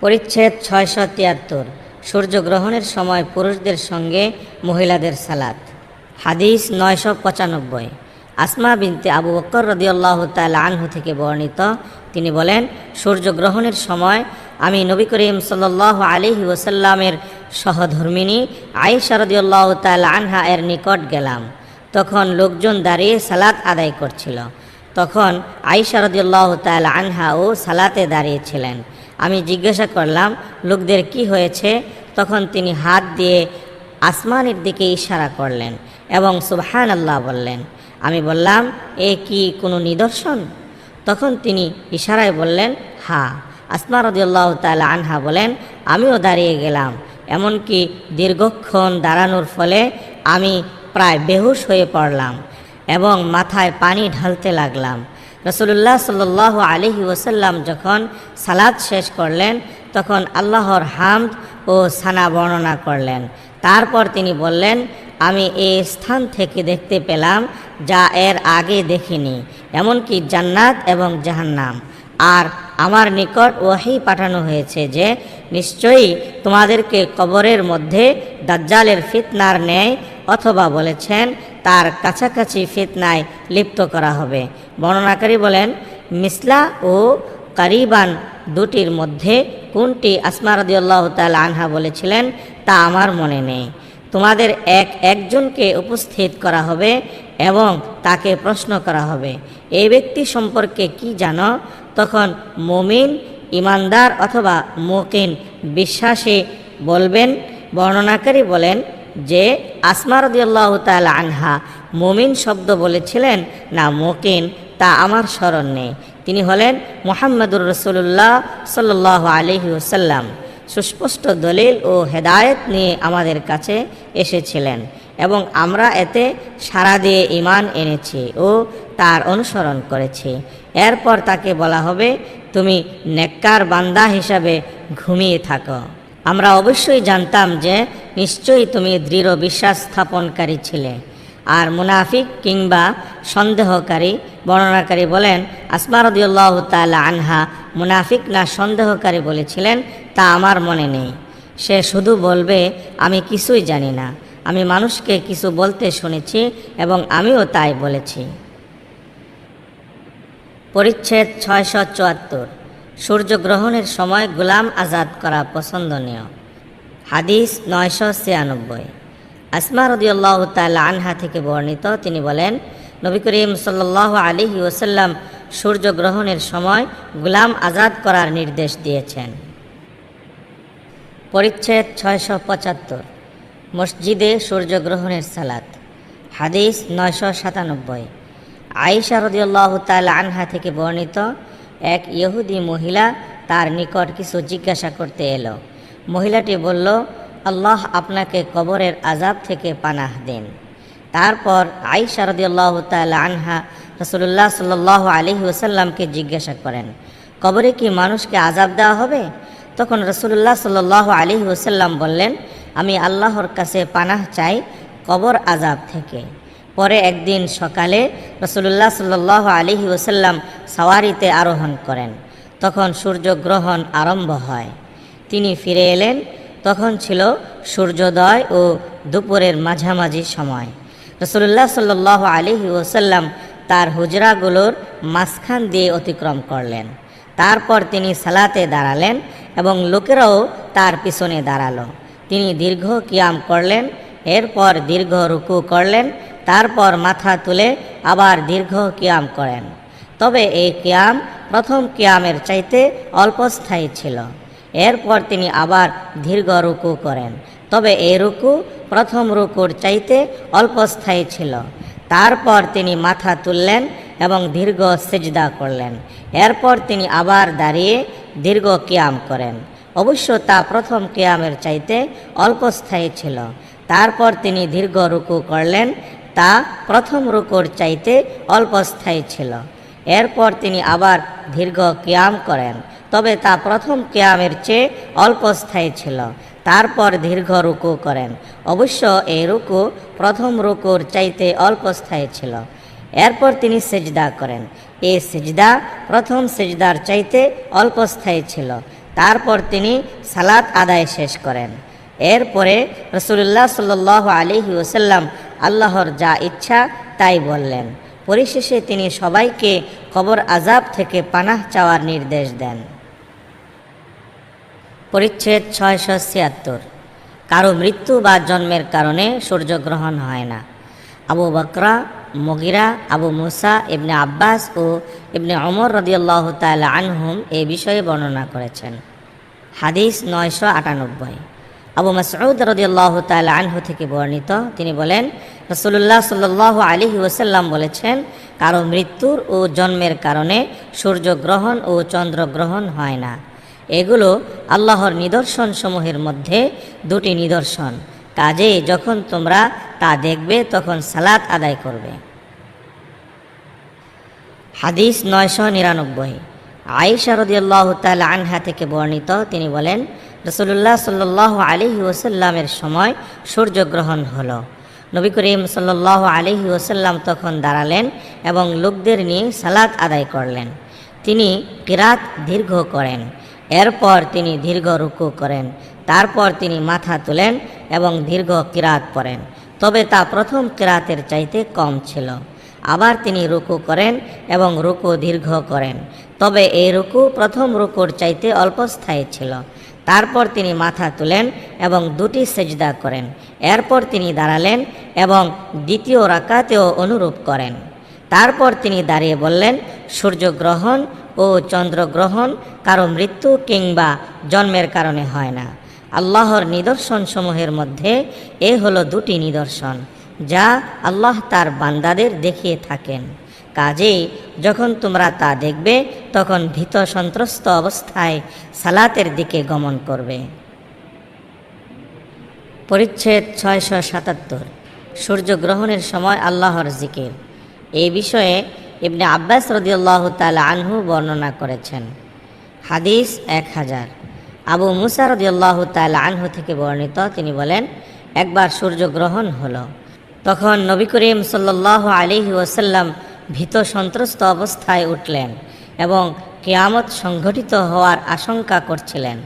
পরিচ্ছেদ ছয়শো তিয়াত্তর। সূর্যগ্রহণের সময় পুরুষদের সঙ্গে মহিলাদের সালাত। হাদিস নয়শো পঁচানব্বই। আসমা বিনতে আবু বক্কর রদিয়াল্লাহ তাল আনহু থেকে বর্ণিত। তিনি বলেন, সূর্যগ্রহণের সময় আমি নবী করিম সাল্লাহ আলিহি ওসাল্লামের সহধর্মিনী আয়েশা রদিয়াল্লাহ তাল আনহা এর নিকট গেলাম। তখন লোকজন দাঁড়িয়ে সালাত আদায় করছিল। তখন আয়েশা রদিয়াল্লাহ তাল আনহা ও সালাতে দাঁড়িয়েছিলেন। আমি জিজ্ঞাসা করলাম, লোকদের কি হয়েছে? তখন তিনি হাত দিয়ে আসমানের দিকে ইশারা করলেন এবং সুবহান আল্লাহ বললেন, আমি বললাম, এ কি কোনো নিদর্শন? তখন তিনি ইশারায় বললেন, হা। আসমা রদিয়াল্লাহ তাল আনহা বলেন, আমিও দাঁড়িয়ে গেলাম। এমনকি দীর্ঘক্ষণ দাঁড়ানোর ফলে আমি প্রায় বেহুশ হয়ে পড়লাম। এবং মাথায় পানি ঢালতে লাগলাম। রসুল্লাহ সাল আলহি ওসাল্লাম যখন সালাদ শেষ করলেন, তখন আল্লাহর হামদ ও সানা বর্ণনা করলেন। তারপর তিনি বললেন, আমি এই স্থান থেকে দেখতে পেলাম যা এর আগে দেখিনি, এমনকি জান্নাত এবং জাহান্নাম। আর আমার নিকট ওয়াহি পাঠানো হয়েছে যে, নিশ্চয়ই তোমাদেরকে কবরের মধ্যে দাজ্জালের ফিতনার ন্যায় অথবা বলেছেন তার কাছাকাছি ফিতনায় লিপ্ত করা হবে। বর্ণনাকারী বলেন, মিসলা ও কারিবান দুটির মধ্যে কোনটি? আসমা রদিয়াল্লাহ তাল আনহা বলেছিলেন, তা আমার মনে নেই। তোমাদের এক একজনকে উপস্থিত করা হবে এবং তাকে প্রশ্ন করা হবে এই ব্যক্তি সম্পর্কে কি জানো? তখন মমিন, ইমানদার অথবা মোকিন বিশ্বাসী বলবেন, বর্ণনাকারী বলেন যে আসমা রদিয়াল্লাহ তাল আনহা মমিন শব্দ বলেছিলেন, না মোকিন, তা আমার স্মরণ নেই। তিনি হলেন মোহাম্মদুর রসুল্লাহ সাল্লাহ আলহি ওসাল্লাম সুস্পষ্ট দলিল ও হেদায়েত নিয়ে আমাদের কাছে এসেছিলেন এবং আমরা এতে সাড়া দিয়ে ইমান এনেছি ও তার অনুসরণ করেছি। এরপর তাকে বলা হবে, তুমি নেককার বান্দা হিসাবে ঘুমিয়ে থাকো। আমরা অবশ্যই জানতাম যে নিশ্চয়ই তুমি দৃঢ় বিশ্বাস স্থাপনকারী ছিলে। আর মুনাফিক কিংবা সন্দেহকারী বর্ণনাকারী বলেন, আসমা রদিউল্লাহ তালা আনহা মুনাফিক না সন্দেহকারী বলেছিলেন তা আমার মনে নেই। সে শুধু বলবে, আমি কিছুই জানি না। আমি মানুষকে কিছু বলতে শুনেছি এবং আমিও তাই বলেছি। পরিচ্ছেদ ছয়শো চুয়াত্তর। সূর্যগ্রহণের সময় গোলাম আজাদ করা পছন্দনীয়। হাদিস নয়শো ছিয়ানব্বই। আসমা রদিউল্লাহ তাল আনহা থেকে বর্ণিত, তিনি বলেন, নবী করিম সাল্লাহ আলিহি ওসাল্লাম সূর্যগ্রহণের সময় গুলাম আজাদ করার নির্দেশ দিয়েছেন। পরিচ্ছেদ ছয়শো পঁচাত্তর, মসজিদে সূর্যগ্রহণের সালাত। হাদিস নয়শো সাতানব্বই। আয়েশা রদিউল্লাহ তাল আনহা থেকে বর্ণিত, এক ইহুদি মহিলা তার নিকট কিছু জিজ্ঞাসা করতে এলো। মহিলাটি বলল, আল্লাহ আপনাকে কবরের আজাব থেকে পানাহ দেন। তারপর আয়েশা রদিউল্লাহ তাল আনহা রসুল্লাহ সাল্লাহ আলহি ওসাল্লামকে জিজ্ঞাসা করেন, কবরে কি মানুষকে আজাব দেওয়া হবে? তখন রসুল্লাহ সাল্লাহ আলহি ওসাল্লাম বললেন, আমি আল্লাহর কাছে পানাহ চাই কবর আজাব থেকে। পরে একদিন সকালে রসুল্লাহ সাল্লাহ আলহি ওসাল্লাম সাওয়ারিতে আরোহণ করেন, তখন সূর্যগ্রহণ আরম্ভ হয়। তিনি ফিরে এলেন। তখন ছিল সূর্যোদয় ও দুপুরের মাঝামাঝি সময়। রসুল্লাহ সাল্লাহ আলহি ওসাল্লাম তার হুজরাগুলোর মাঝখান দিয়ে অতিক্রম করলেন। তারপর তিনি সালাতে দাঁড়ালেন এবং লোকেরাও তার পিছনে দাঁড়াল। তিনি দীর্ঘ কিয়াম করলেন, এরপর দীর্ঘ রুকু করলেন, তারপর মাথা তুলে আবার দীর্ঘ কিয়াম করেন। তবে এই কিয়াম প্রথম কিয়ামের চাইতে অল্পস্থায়ী ছিল। এরপর তিনি আবার দীর্ঘ রুকু করেন। তবে এই রুকু প্রথম রুকুর চাইতে অল্পস্থায়ী ছিল। তারপর তিনি মাথা তুললেন এবং দীর্ঘ সেজদা করলেন। এরপর তিনি আবার দাঁড়িয়ে দীর্ঘ কিয়াম করেন। অবশ্য তা প্রথম কিয়ামের চাইতে অল্পস্থায়ী ছিল। তারপর তিনি দীর্ঘ রুকু করলেন, তা প্রথম রুকুর চাইতে অল্পস্থায়ী ছিল। এরপর তিনি আবার দীর্ঘ ক্যাম করেন। তবে তা প্রথম কেয়ামের চেয়ে অল্পস্থায়ী ছিল। তারপর দীর্ঘ রুকু করেন। অবশ্য এই রুকু প্রথম রুকুর চাইতে অল্পস্থায়ী ছিল। এরপর তিনি সেজদা করেন। এই সেজদা প্রথম সেজদার চাইতে অল্পস্থায়ী ছিল। তারপর তিনি সালাত আদায় শেষ করেন। এরপরে রসুল্লাহ সাল্ল আলিহি ওসাল্লাম আল্লাহর যা ইচ্ছা তাই বললেন। পরিশেষে তিনি সবাইকে কবর আজাব থেকে পানাহ চাওয়ার নির্দেশ দেন। পরিচ্ছেদ ছয়শো ছিয়াত্তর। কারও মৃত্যু বা জন্মের কারণে সূর্যগ্রহণ হয় না। আবু বকরা, মগিরা, আবু মুসা, ইবনে আব্বাস ও ইবনে অমর রদিয়াল্লাহ তালা আনহুম এ বিষয়ে বর্ণনা করেছেন। হাদিস নয়শো আটানব্বই। আবু মাসউদ রদিয়াল্লাহ তাল আনহু থেকে বর্ণিত, তিনি বলেন রসুল্লাহ সাল্লাহ আলী ওসাল্লাম বলেছেন, কারও মৃত্যুর ও জন্মের কারণে সূর্যগ্রহণ ও চন্দ্রগ্রহণ হয় না। এগুলো আল্লাহর নিদর্শন সমূহের মধ্যে দুটি নিদর্শন। কাজে যখন তোমরা তা দেখবে, তখন সালাত আদায় করবে। হাদিস নয়শো নিরানব্বই। আয়েশা রদিয়াল্লাহ তাল আনহা থেকে বর্ণিত, তিনি বলেন রসুল্লাহ সাল্লাহ আলিহি ওসাল্লামের সময় সূর্যগ্রহণ হলো। নবী করিম সাল্লাহ আলিহি ওসাল্লাম তখন দাঁড়ালেন এবং লোকদের নিয়ে সালাত আদায় করলেন। তিনি কিরাত দীর্ঘ করেন। এরপর তিনি দীর্ঘ রুকু করেন, তারপর তিনি মাথা তুলেন এবং দীর্ঘ কিরাত পড়েন। তবে তা প্রথম কিরাতের চাইতে কম ছিল। আবার তিনি রুকু করেন এবং রুকু দীর্ঘ করেন। তবে এই রুকু প্রথম রুকুর চাইতে অল্পস্থায়ী ছিল। তারপর তিনি মাথা তুলেন এবং দুটি সেজদা করেন। এরপর তিনি দাঁড়ালেন এবং দ্বিতীয় রাকাতেও অনুরূপ করেন। তারপর তিনি দাঁড়িয়ে বললেন সূর্যগ্রহণ ও চন্দ্রগ্রহণ কারও মৃত্যু কিংবা জন্মের কারণে হয় না। আল্লাহর নিদর্শনসমূহের মধ্যে এ হলো দুটি নিদর্শন, যা আল্লাহ তার বান্দাদের দেখিয়ে থাকেন। কাজেই যখন তোমরা তা দেখবে, তখন ভীত সন্ত্রস্ত অবস্থায় সালাতের দিকে গমন করবে। পরিচ্ছেদ ছয়শো সাতাত্তর, সূর্যগ্রহণের সময় আল্লাহর জিকির। এই বিষয়ে ইবনে আব্বাস রদিয়াল্লাহ তাল আনহু বর্ণনা করেছেন। হাদিস এক হাজার। আবু মুসা রদিয়াল্লাহ তাল আনহু থেকে বর্ণিত, তিনি বলেন, একবার সূর্যগ্রহণ হলো। তখন নবী করিম সাল্লাহ আলিহি ওসাল্লাম ভীত সন্ত্রস্ত অবস্থায় উঠলেন এবং কেয়ামত সংঘটিত হওয়ার আশঙ্কা করছিলেন।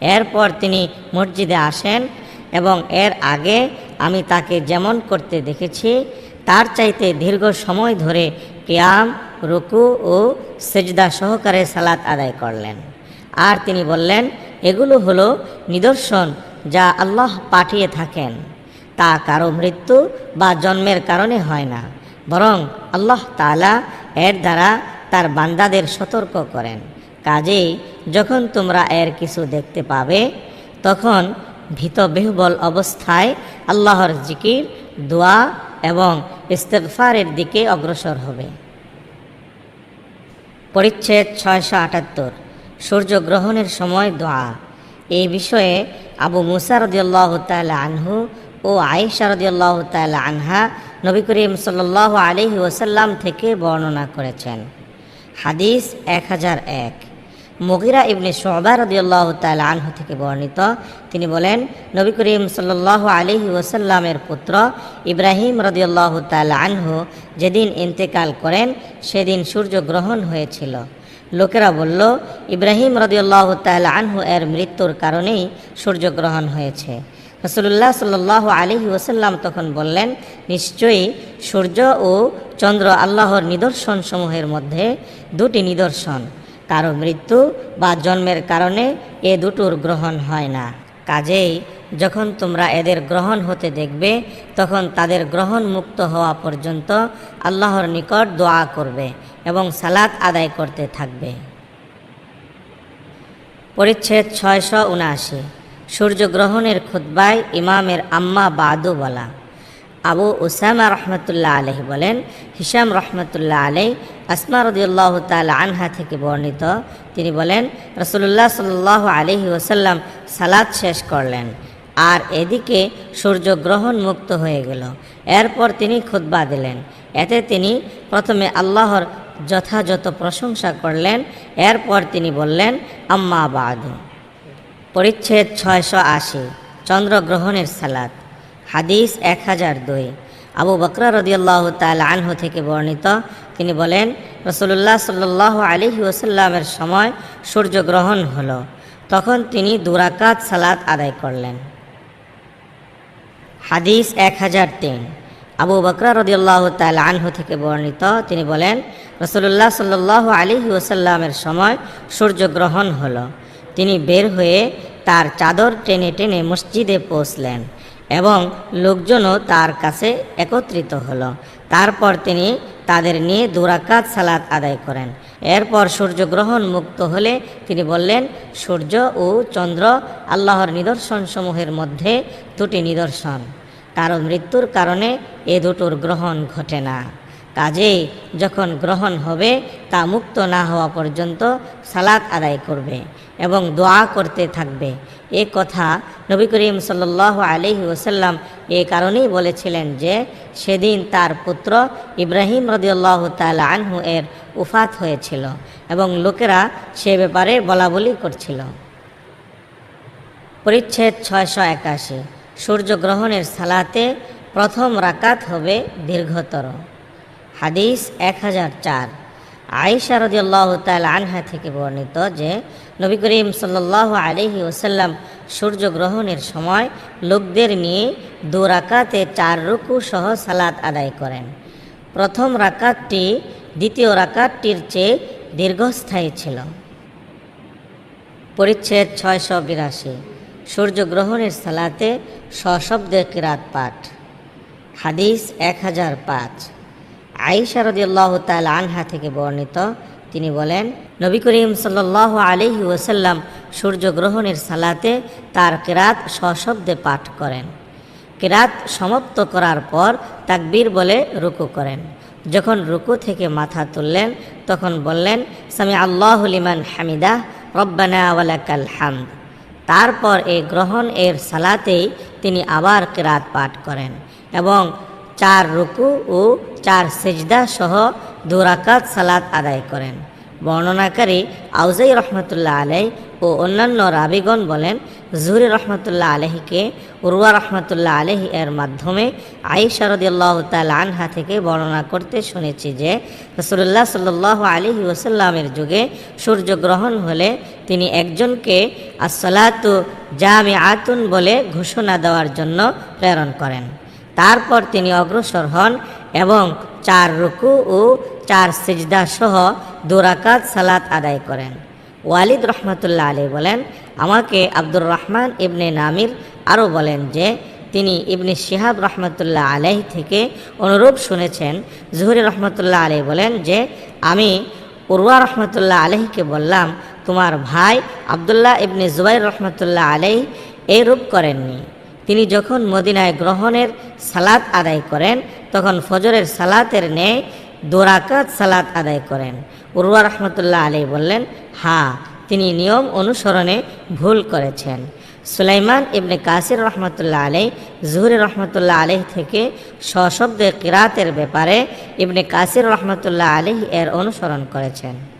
এরপর তিনি মসজিদে আসেন এবং এর আগে আমি তাকে যেমন করতে দেখেছি, তার চাইতে দীর্ঘ সময় ধরে কেয়াম, রুকু ও সেজদা সহকারে সালাত আদায় করলেন। আর তিনি বললেন, এগুলো হলো নিদর্শন যা আল্লাহ পাঠিয়ে থাকেন। তা কারও মৃত্যু বা জন্মের কারণে হয় না, বরং আল্লাহ তালা এর দ্বারা তার বান্দাদের সতর্ক করেন। কাজেই যখন তোমরা এর কিছু দেখতে পাবে, তখন ভীত, বেহবল অবস্থায় আল্লাহর জিকির, দোয়া এবং ইস্তেফারের দিকে অগ্রসর হবে। পরিচ্ছেদ ছয়শো আটাত্তর সূর্যগ্রহণের সময় দোয়া। এই বিষয়ে আবু মুসা রদিয়াল্লাহ আনহু ও আয়েশা রদিয়াল্লাহ তাল আনহা নবী করিম সাল আলহি ওসাল্লাম থেকে বর্ণনা করেছেন। হাদিস এক হাজার এক। মগিরা ইবনে শোবা রদিয়াল্লাহ তাল আনহু থেকে বর্ণিত। তিনি বলেন, নবী করিম সাল্লাহ আলহি ওসাল্লামের পুত্র ইব্রাহিম রদিয়াল্লাহ তাল আনহু যেদিন ইন্তেকাল করেন, সেদিন সূর্যগ্রহণ হয়েছিল। লোকেরা বলল, ইব্রাহিম রদিয়াল্লাহ তাল আনহু এর মৃত্যুর কারণেই সূর্যগ্রহণ হয়েছে। রসুল্লাহ সাল্লাহ আলহি ওসাল্লাম তখন বললেন, নিশ্চয়ই সূর্য ও চন্দ্র আল্লাহর নিদর্শন সমূহের মধ্যে দুটি নিদর্শন। কারও মৃত্যু বা জন্মের কারণে এ দুটোর গ্রহণ হয় না। কাজেই যখন তোমরা এদের গ্রহণ হতে দেখবে, তখন তাদের গ্রহণ মুক্ত হওয়া পর্যন্ত আল্লাহর নিকট দোয়া করবে এবং সালাত আদায় করতে থাকবে। পরিচ্ছেদ ছয়শো উনআশি। সূর্যগ্রহণের খুদ্বায় ইমামের আম্মা বাদু বলা। আবু উসামা রহমতুল্লাহ আলহ বলেন, হিসাম রহমতুল্লাহ আলাই আসমা রদিউল্লাহ তাল আনহা থেকে বর্ণিত। তিনি বলেন রসুল্লাহ সাল্লাহ আলহি ওসাল্লাম সালাদ শেষ করলেন আর এদিকে সূর্যগ্রহণ মুক্ত হয়ে গেল। এরপর তিনি খুদ্া দিলেন। এতে তিনি প্রথমে আল্লাহর যথাযথ প্রশংসা করলেন। এরপর তিনি বললেন, আম্মা বাদু। পরিচ্ছেদ ছয়শো আশি, চন্দ্রগ্রহণের সালাত হাদিস এক হাজার দুই। আবু বকরা রদিয়াল্লাহ তাল আনহু থেকে বর্ণিত। তিনি বলেন রসুল্লাহ সাল্লাহ আলিহি ওসাল্লামের সময় সূর্যগ্রহণ হলো। তখন তিনি দুরাকাত সালাত আদায় করলেন। হাদিস এক হাজার তিন। আবু বকরা রদিয়াল্লাহ তাল আনহু থেকে বর্ণিত। তিনি বলেন রসুল্লাহ সাল্লাহ আলী ওসাল্লামের সময় সূর্যগ্রহণ হলো। তিনি বের হয়ে তার চাদর টেনে টেনে মসজিদে পৌঁছলেন। এবং লোকজনও তার কাছে একত্রিত হলো। তারপর তিনি তাদের নিয়ে দুরাকাত সালাত আদায় করেন। এরপর সূর্যগ্রহণ মুক্ত হলে তিনি বললেন, সূর্য ও চন্দ্র আল্লাহর নিদর্শনসমূহের মধ্যে দুটি নিদর্শন। কারও মৃত্যুর কারণে এ দুটোর গ্রহণ ঘটে না। কাজেই যখন গ্রহণ হবে তা মুক্ত না হওয়া পর্যন্ত সালাত আদায় করবে এবং দোয়া করতে থাকবে। এ কথা নবী করিম সাল্লাহ আলহি ওসাল্লাম এ কারণেই বলেছিলেন যে, সেদিন তার পুত্র ইব্রাহিম রদিয়াল্লাহ তাল আনহু এর উফাত হয়েছিল এবং লোকেরা সে ব্যাপারে বলাবলি করছিল। পরিচ্ছেদ ছয়শো একাশি। সূর্যগ্রহণের সালাতে প্রথম রাকাত হবে দীর্ঘতর। হাদিস এক হাজার চার। আয়েশা রদিয়াল্লাহ তাল আনহা থেকে বর্ণিত যে, নবী করিম সাল্লাহ আলহি ওসাল্লাম সূর্যগ্রহণের সময় লোকদের নিয়ে দু রাকাতে চার রুকু সহ সালাত আদায় করেন। প্রথম রাকাতটি দ্বিতীয় রাকাতটির চেয়ে দীর্ঘস্থায়ী ছিল। পরিচ্ছেদ ছয়শো বিরাশি। সূর্যগ্রহণের সালাতে সশব্দে কিরাত পাঠ। হাদিস এক হাজার পাঁচ। আইসা রদিয়াল্লাহ তাল আনহা থেকে বর্ণিত। তিনি বলেন, নবী করিম সাল্লাহ আলহি ওসাল্লাম সূর্যগ্রহণের সালাতে তার কেরাত সশব্দে পাঠ করেন। কেরাত সমাপ্ত করার পর তাকবীর বলে রুকু করেন। যখন রুকু থেকে মাথা তুললেন, তখন বললেন সামি আল্লাহ লিমান হামিদা রব্বানা ওয়ালাকাল হামদ। তারপর এই গ্রহণ এর সালাতেই তিনি আবার কেরাত পাঠ করেন এবং চার রুকু ও চার সেজদা সহ দুরাকাত সালাত আদায় করেন। বর্ণনাকারী আউজাই রহমতুল্লাহ আলাই ও অন্যান্য রাবিগণ বলেন, জুহরি রহমতুল্লাহ আলহিকে উরওয়া রহমতুল্লাহ আলহি এর মাধ্যমে আইসা রদিয়াল্লাহ তাল আনহা থেকে বর্ণনা করতে শুনেছি যে রসুল্লাহ সাল্লাহ আলহি ওসাল্লামের যুগে সূর্যগ্রহণ হলে তিনি একজনকে আসলাতু জামে আতুন বলে ঘোষণা দেওয়ার জন্য প্রেরণ করেন। তারপর তিনি অগ্রসর হন এবং চার রুকু ও চার সিজদা সহ দুরাকাত সালাত আদায় করেন। ওয়ালিদ রহমতুল্লাহ আলী বলেন, আমাকে আব্দুর রহমান ইবনে নামির আরও বলেন যে, তিনি ইবনে শিহাব রহমতুল্লাহ আলহ থেকে অনুরূপ শুনেছেন। জহুরি রহমতুল্লাহ আলী বলেন যে, আমি উরওয়া রহমতুল্লাহ আলহিকে বললাম, তোমার ভাই আবদুল্লাহ ইবনে জুবাইর রহমতুল্লাহ আলহ এই রূপ করেননি। তিনি যখন মদিনায় গ্রহণের সালাত আদায় করেন, তখন ফজরের সালাতের ন্যায় দোরাকাত সালাত আদায় করেন। উরওয়া রহমতুল্লাহ আলী বললেন, হা, তিনি নিয়ম অনুসরণে ভুল করেছেন। সুলাইমান ইবনে কাসির রহমতুল্লাহ আলাই জুহরি রহমতুল্লাহ আলহ থেকে সশব্দে কিরাতের ব্যাপারে ইবনে কাসির রহমতুল্লাহ আলহ এর অনুসরণ করেছেন।